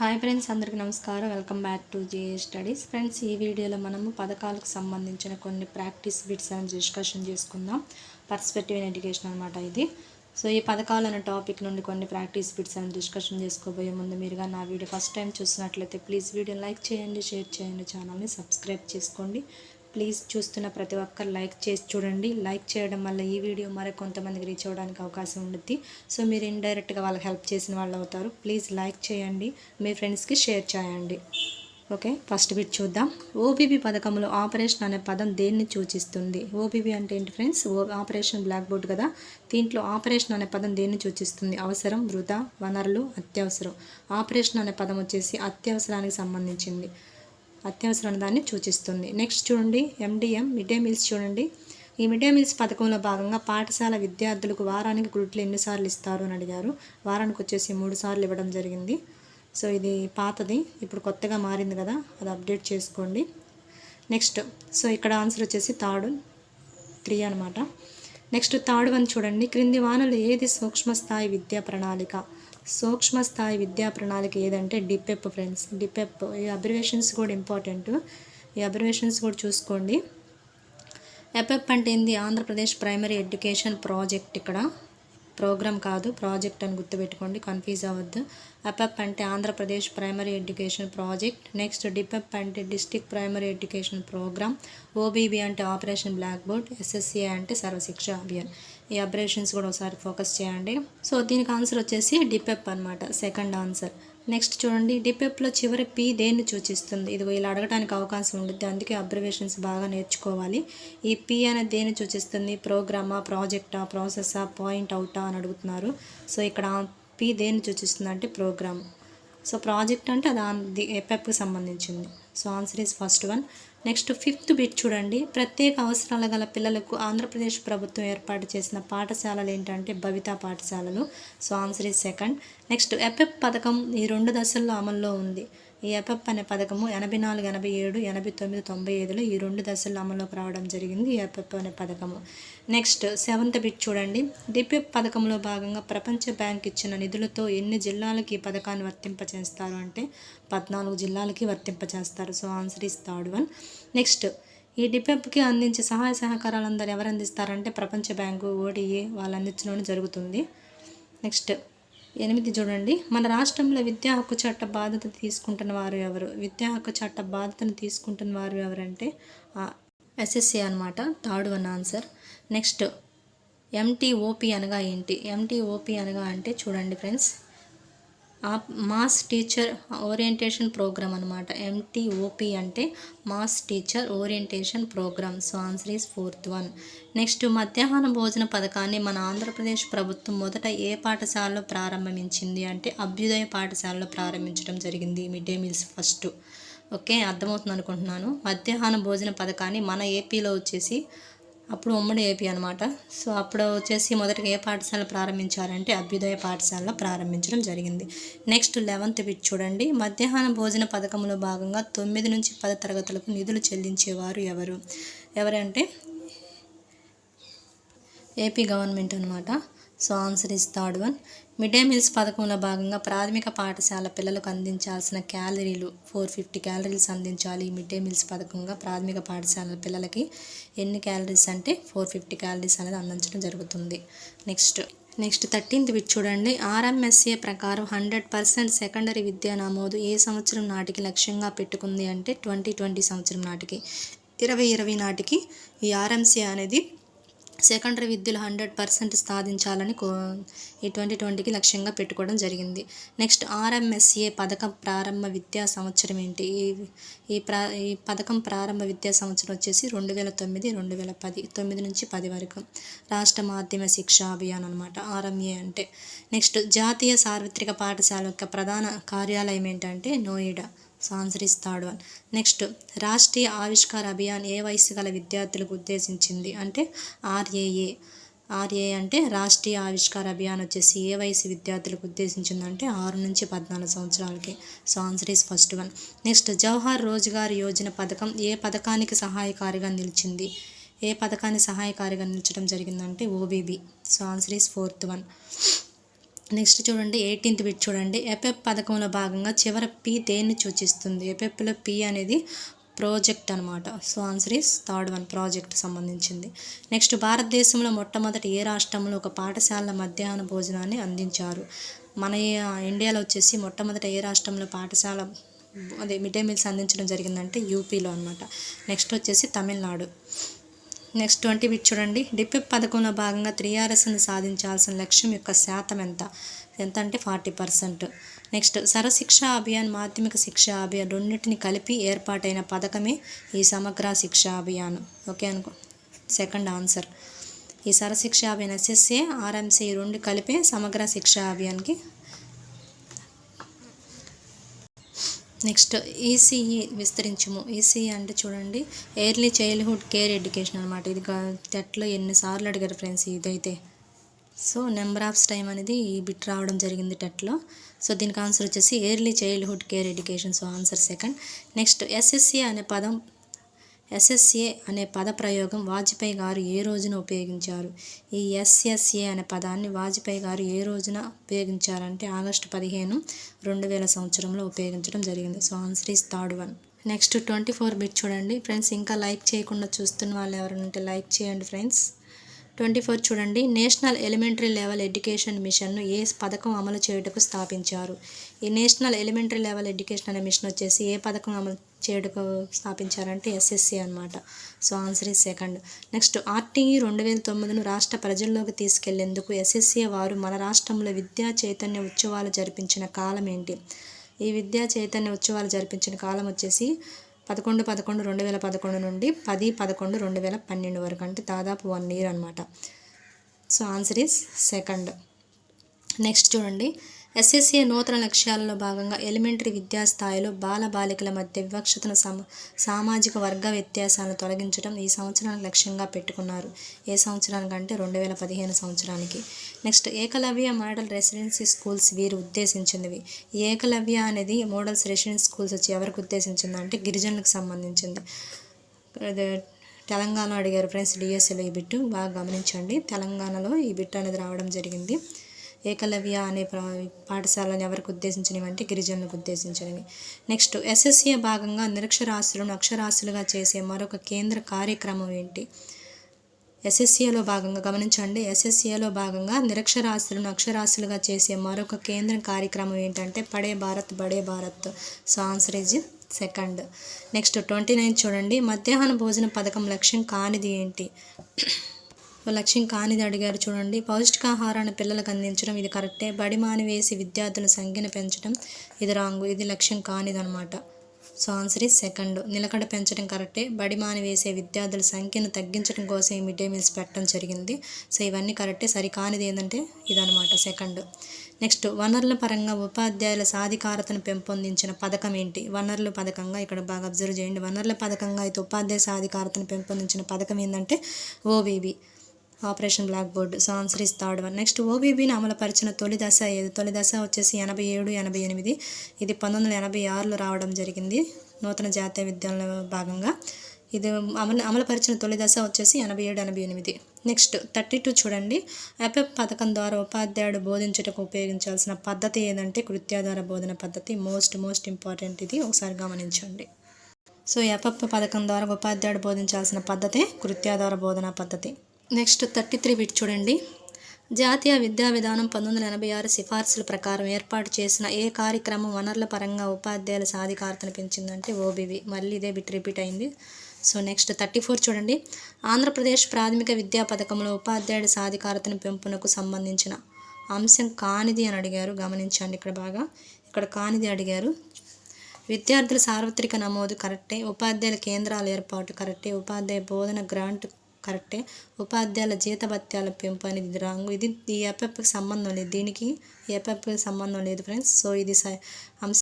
Hi friends అందరికీ నమస్కారం. Welcome back to JA studies. Friends ఈ వీడియోలో మనము పథకాలకు సంబంధించిన కొన్ని ప్రాక్టీస్ బిట్స్ అని డిస్కషన్ చేసుకుందాం. పర్స్పెక్టివ్ ఇన్ ఎడ్యుకేషన్ అనమాట ఇది. సో ఈ పథకాలు అనే టాపిక్ నుండి కొన్ని ప్రాక్టీస్ బిట్స్ అని డిస్కషన్ చేసుకోబోయే ముందు మీరుగా నా వీడియో ఫస్ట్ టైం చూసినట్లయితే ప్లీజ్ వీడియో లైక్ చేయండి షేర్ చేయండి ఛానల్ని సబ్స్క్రైబ్ చేసుకోండి. ప్లీజ్ చూస్తున్న ప్రతి ఒక్కరు లైక్ చేసి చూడండి. లైక్ చేయడం వల్ల ఈ వీడియో మరి కొంతమందికి రీచ్ అవ్వడానికి అవకాశం ఉంటుంది సో మీరు ఇండైరెక్ట్గా వాళ్ళకి హెల్ప్ చేసిన వాళ్ళు అవుతారు. ప్లీజ్ లైక్ చేయండి. మీ ఫ్రెండ్స్కి షేర్ చేయండి. ఓకే? ఫస్ట్ బిట్ చూద్దాం. ఓబీబీ పథకంలో ఆపరేషన్ అనే పదం దేన్ని సూచిస్తుంది? ఓబీబీ అంటే ఏంటి friends? O operation black board కదా. దీంట్లో ఆపరేషన్ అనే పదం దేన్ని సూచిస్తుంది? అవసరం వృధా వనరులు అత్యవసరం. ఆపరేషన్ అనే పదం వచ్చేసి అత్యవసరానికి సంబంధించింది. అత్యవసరమైన దాన్ని సూచిస్తుంది. నెక్స్ట్ చూడండి ఎండిఎం మిడ్ డే మీల్స్ చూడండి. ఈ మిడ్ డే మీల్స్ పథకంలో భాగంగా పాఠశాల విద్యార్థులకు వారానికి గుడ్లు ఎన్నిసార్లు ఇస్తారు అని అడిగారు. వారానికి వచ్చేసి మూడు సార్లు ఇవ్వడం జరిగింది. సో ఇది పాతది ఇప్పుడు కొత్తగా మారింది కదా అది అప్డేట్ చేసుకోండి. నెక్స్ట్ సో ఇక్కడ ఆన్సర్ వచ్చేసి థర్డ్ త్రీ అనమాట నెక్స్ట్ థర్డ్ వన్ చూడండి. క్రింది వానలు ఏది సూక్ష్మ స్థాయి విద్యా ప్రణాళిక? సూక్ష్మ స్థాయి విద్యా ప్రణాళిక ఏదంటే డిపెప్ ఫ్రెండ్స్. డిపెప్ ఈ అబ్రివేషన్స్ కూడా ఇంపార్టెంట్. ఈ అబ్రివేషన్స్ కూడా చూసుకోండి. ఎపెప్ అంటే ఏంది? ఆంధ్రప్రదేశ్ ప్రైమరీ ఎడ్యుకేషన్ ప్రాజెక్ట్ ఇక్కడ. ప్రోగ్రామ్ కాదు ప్రాజెక్ట్ అని గుర్తుపెట్టుకోండి కన్ఫ్యూజ్ అవ్వద్దు. అపెప్ అంటే Andhra Pradesh primary education project. Next DPEP అంటే district primary education program. OBB అంటే ఆపరేషన్ బ్లాక్ బోర్డ్. ఎస్ఎస్సి అంటే సర్వశిక్ష అభియాన్. ఈ అబ్రేషన్స్ కూడా ఒకసారి ఫోకస్ చేయండి. సో దీనికి ఆన్సర్ వచ్చేసి డిపెప్ అనమాట సెకండ్ ఆన్సర్ నెక్స్ట్ చూడండి. డిపెప్లో చివరి పి దేన్ని సూచిస్తుంది? ఇది ఇలా అడగడానికి అవకాశం ఉంటుంది అందుకే అబ్రివేషన్స్ బాగా నేర్చుకోవాలి. ఈ పి అనేది దేన్ని సూచిస్తుంది? ప్రోగ్రామా ప్రాజెక్టా ప్రాసెసా పాయింట్ అవుటా అని అడుగుతున్నారు. సో ఇక్కడ పి దేన్ని సూచిస్తుంది అంటే ప్రోగ్రామ్ సో ప్రాజెక్ట్ అంటే అది ఎపెప్కి సంబంధించింది. So answer is first one next fifth bit చూడండి. ప్రత్యేక అవసరాల గల పిల్లలకు ఆంధ్రప్రదేశ్ ప్రభుత్వం ఏర్పాటు చేసిన పాఠశాలలు ఏంటంటే భవితా పాఠశాలలు. So answer is second next FF పథకం ఈ రెండు దశల్లో అమల్లో ఉంది. ఈ ఎపెప్ అనే పథకము ఎనభై నాలుగు ఎనభై ఏడు ఎనభై తొమ్మిది తొంభై ఐదులో ఈ రెండు దశల్లో అమల్లోకి రావడం జరిగింది ఈ ఎపెప్ అనే పథకము. నెక్స్ట్ సెవెంత్ బిట్ చూడండి. డిపిఎఫ్ పథకంలో భాగంగా ప్రపంచ బ్యాంక్ ఇచ్చిన నిధులతో ఎన్ని జిల్లాలకి ఈ పథకాన్ని వర్తింపచేస్తారు అంటే పద్నాలుగు జిల్లాలకి వర్తింపచేస్తారు. So answer is third one. Next ఈ డిపెప్కి అందించే సహాయ సహకారాలు అందరు ఎవరు అందిస్తారంటే ప్రపంచ బ్యాంకు ఓడిఏ వాళ్ళు అందించడం జరుగుతుంది. నెక్స్ట్ ఎనిమిది చూడండి. మన రాష్ట్రంలో విద్యా హక్కు చట్ట బాధ్యత తీసుకుంటున్న వారు ఎవరు? విద్యా హక్కు చట్ట బాధ్యతను తీసుకుంటున్న వారు ఎవరంటే ఎస్ఎస్సి అనమాట third one answer. Next MTOP అనగా ఏంటి? ఎంటీఓపి అనగా అంటే చూడండి friends. Mass teacher orientation program అనమాట ఎంటీఓపి అంటే mass teacher orientation program. So answer is fourth one next మధ్యాహ్న భోజన పథకాన్ని మన ఆంధ్రప్రదేశ్ ప్రభుత్వం మొదట ఏ పాఠశాలలో ప్రారంభించింది అంటే అభ్యుదయ పాఠశాలలో ప్రారంభించడం జరిగింది. Mid day meals first okay అర్థమవుతుంది అనుకుంటున్నాను మధ్యాహ్న భోజన పథకాన్ని మన ఏపీలో వచ్చేసి అప్పుడు ఉమ్మడి ఏపీ అనమాట సో అప్పుడు వచ్చేసి మొదటగా ఏ పాఠశాల ప్రారంభించారంటే అభ్యుదయ పాఠశాలలో ప్రారంభించడం జరిగింది. నెక్స్ట్ లెవెంత్ బిట్ చూడండి. మధ్యాహ్న భోజన పథకంలో భాగంగా తొమ్మిది నుంచి పది తరగతులకు నిధులు చెల్లించేవారు ఎవరు? ఎవరంటే ఏపీ గవర్నమెంట్ అనమాట so answer is third one. Mid day meals పథకంలో భాగంగా ప్రాథమిక పాఠశాల పిల్లలకు అందించాల్సిన క్యాలరీలు ఫోర్ ఫిఫ్టీ క్యాలరీస్ అందించాలి. ఈ మిడ్ డే మీల్స్ పథకంగా ప్రాథమిక పాఠశాల పిల్లలకి ఎన్ని క్యాలరీస్ అంటే ఫోర్ ఫిఫ్టీ క్యాలరీస్ అనేది అందించడం జరుగుతుంది. నెక్స్ట్ నెక్స్ట్ థర్టీన్త్ విత్ చూడండి. ఆర్ఎంఎస్ఏ ప్రకారం హండ్రెడ్ పర్సెంట్ సెకండరీ విద్యా నమోదు ఏ సంవత్సరం నాటికి లక్ష్యంగా పెట్టుకుంది అంటే ట్వంటీ ట్వంటీ సంవత్సరం నాటికి. ఇరవై ఇరవై నాటికి ఈ ఆర్ఎంసీ అనేది సెకండరీ విద్యలో హండ్రెడ్ పర్సెంట్ సాధించాలని కో ఈ ట్వంటీ ట్వంటీకి లక్ష్యంగా పెట్టుకోవడం జరిగింది. నెక్స్ట్ ఆర్ఎంఎస్ఏ పథకం ప్రారంభ విద్యా సంవత్సరం ఏంటి? ఈ ఈ ప్రా ఈ పథకం ప్రారంభ విద్యా సంవత్సరం వచ్చేసి రెండు వేల తొమ్మిది రెండు వేల పది తొమ్మిది నుంచి పది వరకు. రాష్ట్ర మాధ్యమ శిక్షా అభియాన్ అనమాట ఆర్ఎంఏ అంటే. నెక్స్ట్ జాతీయ సార్వత్రిక పాఠశాల యొక్క ప్రధాన కార్యాలయం ఏంటంటే నోయిడా. సో అని. వన్ నెక్స్ట్ రాష్ట్రీయ ఆవిష్కార అభియాన్ ఏ వయసు గల విద్యార్థులకు ఉద్దేశించింది అంటే ఆర్ఏఏ. ఆర్ఏ అంటే రాష్ట్రీయ ఆవిష్కార అభియాన్ వచ్చేసి ఏ వయసు విద్యార్థులకు ఉద్దేశించిందంటే ఆరు నుంచి పద్నాలుగు సంవత్సరాలకి. So answer is first one. Next Jawahar Rozgar Yojana పథకం ఏ పథకానికి సహాయకారిగా నిలిచింది? ఏ పథకాన్ని సహాయకారిగా నిలిచడం జరిగిందంటే OBB. So answer is fourth one. Next చూడండి ఎయిటీన్త్ బిట్ చూడండి. ఎపెప్ పథకంలో భాగంగా చివర పి దేన్ని సూచిస్తుంది? ఎపెప్లో పి అనేది ప్రాజెక్ట్ అనమాట so answer is third one project సంబంధించింది. నెక్స్ట్ భారతదేశంలో మొట్టమొదటి ఏ రాష్ట్రంలో ఒక పాఠశాల మధ్యాహ్న భోజనాన్ని అందించారు? మన ఇండియాలో వచ్చేసి మొట్టమొదటి ఏ రాష్ట్రంలో పాఠశాల అదే మిడ్ డే మీల్స్ అందించడం జరిగిందంటే యూపీలో అనమాట నెక్స్ట్ వచ్చేసి తమిళనాడు. నెక్స్ట్ ట్వంటీ బిట్ చూడండి. డిపిప్ పథకంలో భాగంగా త్రీఆర్ఎస్ని సాధించాల్సిన లక్ష్యం యొక్క శాతం ఎంత? ఎంత అంటే forty percent. Next Sarva Shiksha Abhiyan Madhyamik Shiksha Abhiyan రెండింటిని కలిపి ఏర్పాటైన పథకమే ఈ సమగ్ర శిక్ష అభియాన్. ఓకే అనుకో సెకండ్ ఆన్సర్. ఈ సరశిక్ష అభియాన్ ఎస్ఎస్ఏ ఆర్ఎంసీ రెండు కలిపే సమగ్ర శిక్ష అభియాన్కి నెక్స్ట్ ఈసీఈ విస్తరించుము. ఈసీఈ అంటే చూడండి ఎర్లీ చైల్డ్హుడ్ కేర్ ఎడ్యుకేషన్ అనమాట ఇది టెట్లో ఎన్నిసార్లు అడిగారు ఫ్రెండ్స్ ఇదైతే. సో నెంబర్ ఆఫ్ టైం అనేది ఈ బిట్ రావడం జరిగింది టెట్లో సో దీనికి ఆన్సర్ వచ్చేసి early childhood care education so answer second. Next SSC అనే పదం ఎస్ఎస్ఏ అనే పద ప్రయోగం వాజ్పేయి గారు ఏ రోజున ఉపయోగించారు? ఈ ఎస్ఎస్ఏ అనే పదాన్ని వాజ్పేయి గారు ఏ రోజున ఉపయోగించారంటే ఆగస్టు పదిహేను రెండు వేల సంవత్సరంలో ఉపయోగించడం జరిగింది. So answer is third one. Next twenty four bit చూడండి. ఫ్రెండ్స్ ఇంకా లైక్ చేయకుండా చూస్తున్న వాళ్ళు ఎవరైనా ఉంటే లైక్ చేయండి ఫ్రెండ్స్. ట్వంటీ ఫోర్ చూడండి. నేషనల్ ఎలిమెంటరీ లెవెల్ ఎడ్యుకేషన్ మిషన్ను ఏ పథకం అమలు చేయుటకు స్థాపించారు? ఈ నేషనల్ ఎలిమెంటరీ లెవెల్ ఎడ్యుకేషన్ అనే మిషన్ వచ్చేసి ఏ పథకం అమలు చేయుటకు స్థాపించారంటే ఎస్ఎస్సి అనమాట so answer is second. Next RTE రెండు వేల తొమ్మిదిను రాష్ట్ర ప్రజల్లోకి తీసుకెళ్ళేందుకు ఎస్ఎస్సి వారు మన రాష్ట్రంలో విద్యా చైతన్య ఉత్సవాలు జరిపించిన కాలం ఏంటి? ఈ విద్యా చైతన్య ఉత్సవాలు జరిపించిన కాలం వచ్చేసి పదకొండు పదకొండు రెండు వేల పదకొండు నుండి పది పదకొండు రెండు వేల పన్నెండు వరకు అంటే దాదాపు వన్ ఇయర్ అనమాట so answer is second next చూడండి. ఎస్ఎస్ఏ నూతన లక్ష్యాలలో భాగంగా ఎలిమెంటరీ విద్యా స్థాయిలో బాల బాలికల మధ్య వివక్షతను సమ సామాజిక వర్గ వ్యత్యాసాలను తొలగించడం ఈ సంవత్సరానికి లక్ష్యంగా పెట్టుకున్నారు. ఏ సంవత్సరానికి అంటే రెండు వేల పదిహేను సంవత్సరానికి. Next Eklavya model residency schools వీరు ఉద్దేశించినవి. ఏకలవ్య అనేది మోడల్స్ రెసిడెన్సీ స్కూల్స్ వచ్చి ఎవరికి ఉద్దేశించింది అంటే గిరిజనులకు సంబంధించింది. తెలంగాణ అడిగారు ఫ్రెండ్స్ డిఎస్ఎల్ ఈ బిట్టు బాగా గమనించండి. తెలంగాణలో ఈ బిట్ అనేది రావడం జరిగింది. ఏకలవ్య అనే పాఠశాలను ఎవరికి ఉద్దేశించినవి అంటే గిరిజనులకు ఉద్దేశించినవి. నెక్స్ట్ ఎస్ఎస్సీ భాగంగా నిరక్షరాస్యులను అక్షరాస్యులుగా చేసే మరొక కేంద్ర కార్యక్రమం ఏంటి? ఎస్ఎస్సీలో భాగంగా గమనించండి ఎస్ఎస్సీలో భాగంగా నిరక్షరాస్యులను అక్షరాస్యులుగా చేసే మరొక కేంద్ర కార్యక్రమం ఏంటంటే Padhe Bharat Badhe Bharat. So answer is second. Next twenty nine చూడండి. మధ్యాహ్న భోజన పథకం లక్ష్యం కానిది ఏంటి? లక్ష్యం కానిది అడిగారు చూడండి. పౌష్టికాహారాన్ని పిల్లలకు అందించడం ఇది కరెక్టే. బడి మానివేసి విద్యార్థుల సంఖ్యను పెంచడం ఇది రాంగు. ఇది లక్ష్యం కానిదనమాట సో ఆన్సర్ ఈజ్ సెకండ్. నిలకడ పెంచడం కరెక్టే. బడి మానివేసే విద్యార్థుల సంఖ్యను తగ్గించడం కోసం ఈ మిడ్ డే మీల్స్ పెట్టడం జరిగింది. సో ఇవన్నీ కరెక్టే. సరికానిది ఏంటంటే ఇదనమాట సెకండ్. నెక్స్ట్. వనరుల పరంగా ఉపాధ్యాయుల సాధికారతను పెంపొందించిన పథకం ఏంటి? వనరుల పథకంగా ఇక్కడ బాగా అబ్జర్వ్ చేయండి. వనరుల పథకంగా అయితే ఉపాధ్యాయ సాధికారతను పెంపొందించిన పథకం ఏంటంటే OBB operation black board so answer is third one. Next ఓబీబీని అమలుపరిచిన తొలి దశ ఏది? తొలి దశ వచ్చేసి ఎనభై ఏడు ఎనభై ఎనిమిది. ఇది పంతొమ్మిది వందల ఎనభై ఆరులో రావడం జరిగింది. నూతన జాతీయ విద్యలో భాగంగా. ఇది అమలు అమలుపరిచిన తొలి దశ వచ్చేసి ఎనభై ఏడు ఎనభై ఎనిమిది. నెక్స్ట్ థర్టీ టూ చూడండి. ఎపెప్ పథకం ద్వారా ఉపాధ్యాయుడు బోధించుటకు ఉపయోగించాల్సిన పద్ధతి ఏదంటే కృత్యాధార బోధన పద్ధతి. మోస్ట్ మోస్ట్ ఇంపార్టెంట్ ఇది. ఒకసారి గమనించండి. సో ఎపప్ పథకం ద్వారా ఉపాధ్యాయుడు బోధించాల్సిన పద్ధతే కృత్యాధార బోధన పద్ధతి. నెక్స్ట్ థర్టీ త్రీ బిట్ చూడండి. జాతీయ విద్యా విధానం పంతొమ్మిది వందల ఎనభై ఆరు సిఫార్సుల ప్రకారం ఏర్పాటు చేసిన ఏ కార్యక్రమం వనరుల పరంగా ఉపాధ్యాయుల సాధికారతను పెంచిందంటే ఓబీవి. మళ్ళీ ఇదే బిట్ రిపీట్ అయింది. సో నెక్స్ట్ థర్టీ ఫోర్ చూడండి. ఆంధ్రప్రదేశ్ ప్రాథమిక విద్యా పథకంలో ఉపాధ్యాయుడి సాధికారతను పెంపునకు సంబంధించిన అంశం కానిది అని అడిగారు. గమనించండి ఇక్కడ బాగా. ఇక్కడ కానిది అడిగారు. విద్యార్థుల సార్వత్రిక నమోదు కరెక్టే. ఉపాధ్యాయుల కేంద్రాల ఏర్పాటు కరెక్టే. ఉపాధ్యాయ బోధన గ్రాంట్ కరెక్టే. ఉపాధ్యాయుల జీతభత్యాల పెంపు అనేది ఇది రాంగ్. ఇది ఈ ఎఫ్ఎఫ్కి సంబంధం లేదు. దీనికి ఎఫ్ఎఫ్కి సంబంధం లేదు ఫ్రెండ్స్. సో ఇది అంశం